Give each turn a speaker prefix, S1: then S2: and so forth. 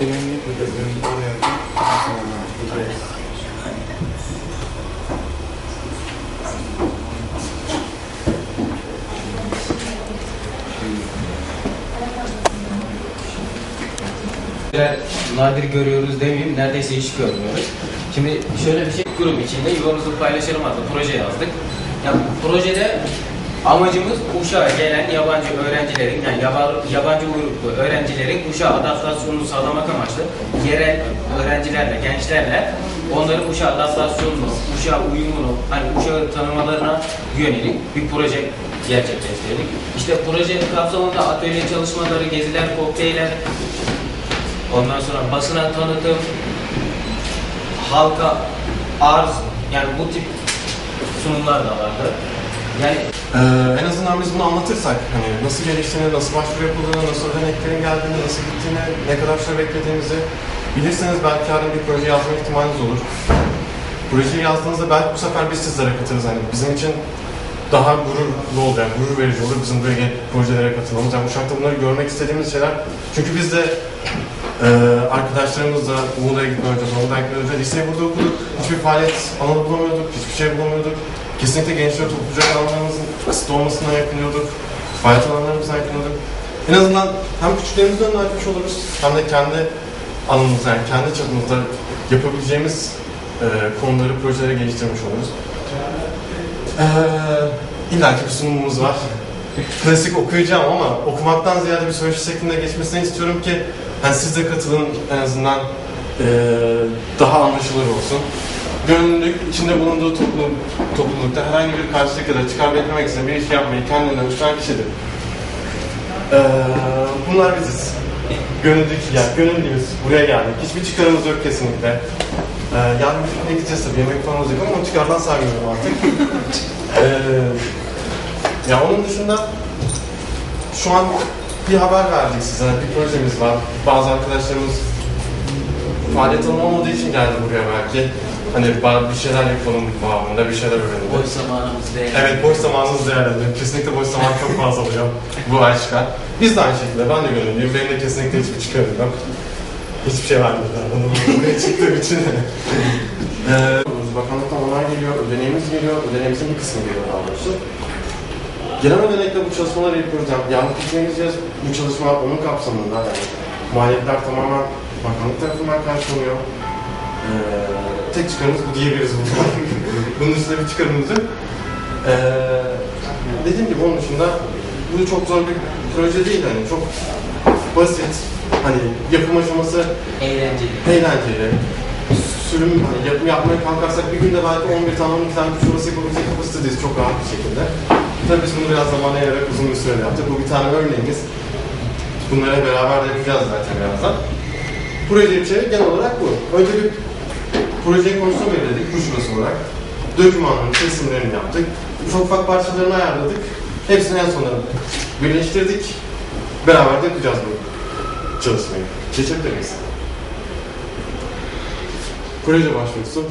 S1: Elini nadir görüyoruz demeyeyim, neredeyse hiç görmüyoruz. Şimdi şöyle bir şey, grup içinde yuvamızı paylaşalım adlı proje yazdık. Yani projede amacımız Uşak'a gelen yabancı öğrencilerin, yani yaba- yabancı uyruklu öğrencilerin Uşak'a adaptasyonunu sağlamak amaçlı yerel öğrencilerle, gençlerle onların Uşak'a adaptasyonunu, Uşak'a uyumunu, hani Uşak'ı tanımalarına yönelik bir proje gerçekleştirdik. İşte proje kapsamında atölye çalışmaları, geziler, kokteyller, Ondan sonra basına tanıtım, halka arz, yani bu tip sunumlar da vardı. Yani
S2: Ee, en azından biz bunu anlatırsak, hani nasıl geliştiğini, nasıl başvuru yapıldığını, nasıl ödeneklerin geldiğini, nasıl gittiğini, ne kadar süre beklediğimizi bilirseniz belki yarın bir proje yazma ihtimaliniz olur. Projeyi yazdığınızda belki bu sefer biz sizlere katılırız. Hani bizim için daha gururlu olacak, gurur verici olur bizim böyle gelip projelere katılmamız. Yani Uşak'ta bunları görmek istediğimiz şeyler. Çünkü biz de e, arkadaşlarımızla Muğla'ya gitmeden önce, Zonguldak'a gitmeden önce liseyi burada okuduk. Hiçbir faaliyet alanı bulamıyorduk, hiçbir şey bulamıyorduk. Kesinlikle gençlere topluca alanlarımızın kısıtlı olmasına yakınıyorduk. Faaliyet alanlarımızdan yakınıyorduk. En azından hem küçüklerimizin önüne açmış oluruz, hem de kendi alanımızda, yani kendi çapımızda yapabileceğimiz e, konuları, projeleri geliştirmiş oluruz. Ee, İlla ki bir sunumumuz var. Klasik okuyacağım ama okumaktan ziyade bir söyleşi şeklinde geçmesini istiyorum ki hani siz de katılın en azından ee, daha anlaşılır olsun. Gönüllülük içinde bulunduğu toplum, toplulukta herhangi bir karşılık ya da çıkar beklemek ise bir iş yapmayı kendinden uçuran kişidir. Ee, bunlar biziz. Gönüllülük, yani gönüllüyüz. Buraya geldik. Hiçbir çıkarımız yok kesinlikle. Ee, bir pikniğe gideceğiz tabii. Yemek falan olacak ama çıkardan saymıyorum artık. Ee, ya onun dışında şu an bir haber verdik size. Bir projemiz var. Bazı arkadaşlarımız faaliyet alanı olmadığı için geldi buraya belki. Hani ba- bir şeyler yapalım bağımında, bir şeyler öğrenelim.
S1: boş zamanımız değil.
S2: Evet, boş zamanınızı değerlendirin. Kesinlikle boş zaman çok fazla oluyor. Bu çıkar. Biz de aynı şekilde, ben de gönüllüyüm. Benim de kesinlikle hiçbir çıkarım yok. Hiçbir şey vermedi. Anladın mı? Buraya çıktığım için. ee, bakanlıktan onay geliyor, ödeneğimiz geliyor, ödeneğimizin bir kısmı geliyor daha doğrusu. Genel ödenekle bu çalışmaları yapıyoruz. Yani yanlış gitmeyeceğiz. Bu çalışma onun kapsamında yani. Maliyetler tamamen bakanlık tarafından karşılanıyor. Ee, tek çıkarımız bu diyebiliriz burada. Bunun dışında bir çıkarımız yok. Ee, dediğim gibi onun dışında bu çok zor bir proje değil hani çok basit hani yapım aşaması
S1: Eğlenceli.
S2: eğlenceli sürüm hani yapım yapmaya kalkarsak bir günde belki 11 tane 12 tane kuş yuvası yapabilecek kapasitedeyiz çok rahat bir şekilde. Tabii biz bunu biraz zamana yayarak uzun bir süre yaptık. Bu bir tane örneğimiz. Bunları beraber de yapacağız zaten birazdan. Proje içeriği genel olarak bu. Önce bir proje konusunu belirledik kuş yuvası olarak. Dokümanların kesimlerini yaptık. Ufak ufak parçalarını ayarladık. Hepsini en sonunda birleştirdik. Beraber de yapacağız bu çalışmayı. Geçebilir miyiz? Proje başvurusu